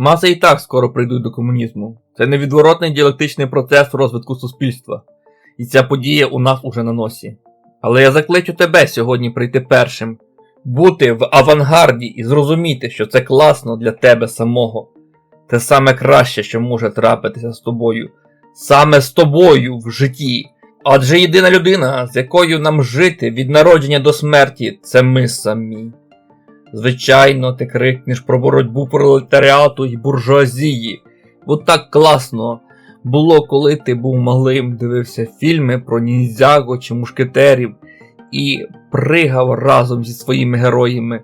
Маси і так скоро прийдуть до комунізму. Це невідворотний діалектичний процес розвитку суспільства. І ця подія у нас уже на носі. Але я закличу тебе сьогодні прийти першим, бути в авангарді і зрозуміти, що це класно для тебе самого. Це саме краще, що може трапитися з тобою. Саме з тобою в житті. Адже єдина людина, з якою нам жити від народження до смерті, це ми самі. Звичайно, ти крикнеш про боротьбу пролетаріату і буржуазії, бо так класно було, коли ти був малим, дивився фільми про ніндзяго чи мушкетерів і пригав разом зі своїми героями,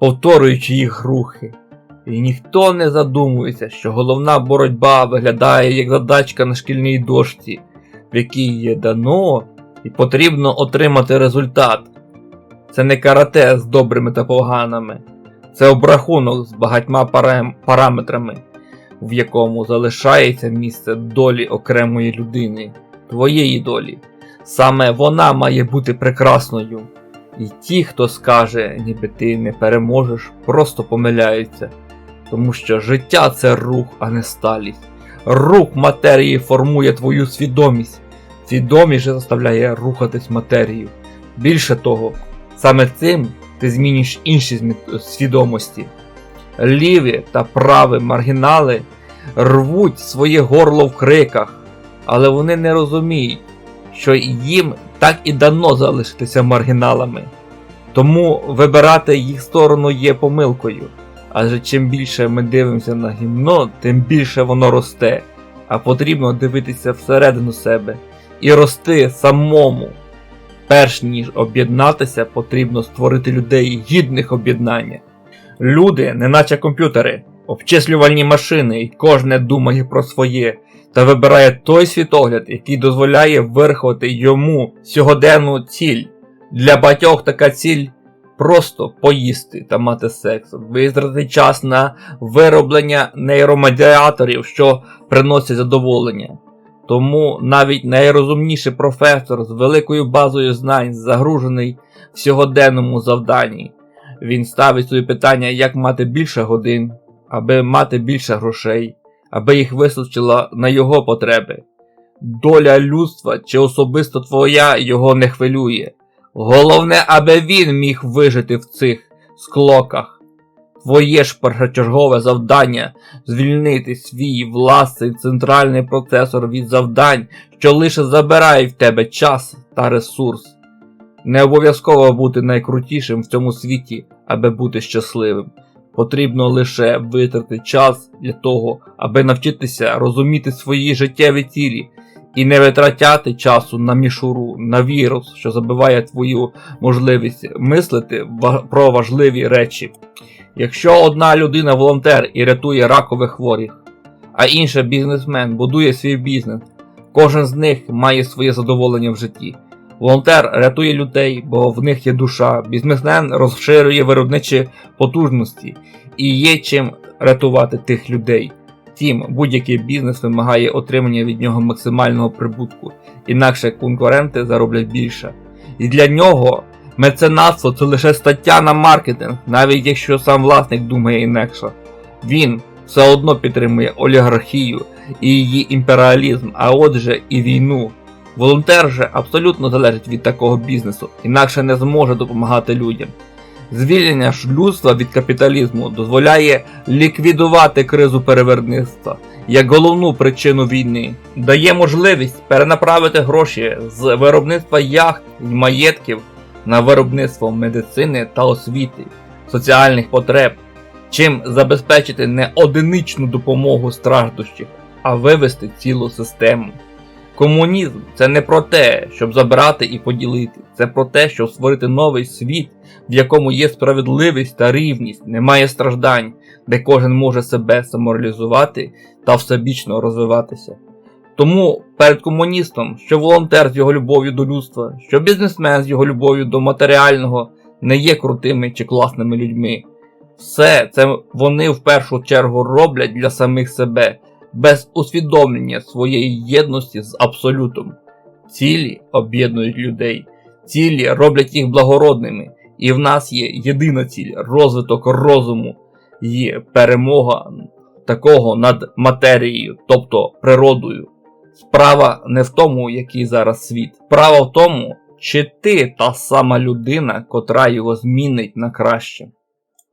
повторюючи їх рухи. І ніхто не задумується, що головна боротьба виглядає як задачка на шкільній дошці, в якій є дано і потрібно отримати результат. Це не карате з добрими та поганими, це обрахунок з багатьма парам- параметрами, в якому залишається місце долі окремої людини, твоєї долі. Саме вона має бути прекрасною. І ті, хто скаже, ніби ти не переможеш, просто помиляються. Тому що життя це рух, а не сталість. Рух матерії формує твою свідомість. Свідомість же заставляє рухатись матерію. Більше того, саме цим ти зміниш інші свідомості. Ліві та праві маргінали рвуть своє горло в криках, але вони не розуміють, що їм так і дано залишитися маргіналами. Тому вибирати їх сторону є помилкою. Адже чим більше ми дивимося на гімно, тим більше воно росте, а потрібно дивитися всередину себе і рости самому. Перш ніж об'єднатися, потрібно створити людей гідних об'єднання. Люди, неначе комп'ютери, обчислювальні машини, і кожне думає про своє та вибирає той світогляд, який дозволяє вирахувати йому сьогоденну ціль. Для багатьох така ціль просто поїсти та мати секс, витратити час на вироблення нейромедіаторів, що приносять задоволення. Тому навіть найрозумніший професор з великою базою знань загружений в сьогоденному завданні. Він ставить собі питання, як мати більше годин, аби мати більше грошей, аби їх вистачило на його потреби. Доля людства чи особисто твоя його не хвилює. Головне, аби він міг вижити в цих склоках. Твоє ж першочергове завдання звільнити свій власний центральний процесор від завдань, що лише забирає в тебе час та ресурс. Не обов'язково бути найкрутішим в цьому світі, аби бути щасливим. Потрібно лише витратити час для того, аби навчитися розуміти свої життєві цілі і не витрачати часу на мішуру, на вірус, що забиває твою можливість мислити про важливі речі. Якщо одна людина волонтер і рятує ракових хворих, а інша бізнесмен будує свій бізнес, кожен з них має своє задоволення в житті. Волонтер рятує людей, бо в них є душа. Бізнесмен розширює виробничі потужності і є чим рятувати тих людей. Втім, будь-який бізнес вимагає отримання від нього максимального прибутку, інакше конкуренти зароблять більше. І для нього меценатство це лише стаття на маркетинг, навіть якщо сам власник думає інакше. Він все одно підтримує олігархію і її імперіалізм, а отже і війну. Волонтер же абсолютно залежить від такого бізнесу, інакше не зможе допомагати людям. Звільнення ж людства від капіталізму дозволяє ліквідувати кризу переверництва як головну причину війни, дає можливість перенаправити гроші з виробництва яхт і маєтків на виробництво медицини та освіти, соціальних потреб, чим забезпечити не одиничну допомогу страждущих, а вивести цілу систему. Комунізм це не про те, щоб забрати і поділити, це про те, щоб створити новий світ, в якому є справедливість та рівність, немає страждань, де кожен може себе самореалізувати та всебічно розвиватися. Тому перед комуністом, що волонтер з його любов'ю до людства, що бізнесмен з його любов'ю до матеріального не є крутими чи класними людьми. Все це вони в першу чергу роблять для самих себе, без усвідомлення своєї єдності з абсолютом. Цілі об'єднують людей, цілі роблять їх благородними, і в нас є єдина ціль розвиток розуму, є перемога такого над матерією, тобто природою. Справа не в тому, який зараз світ. Справа в тому, чи ти та сама людина, котра його змінить на краще.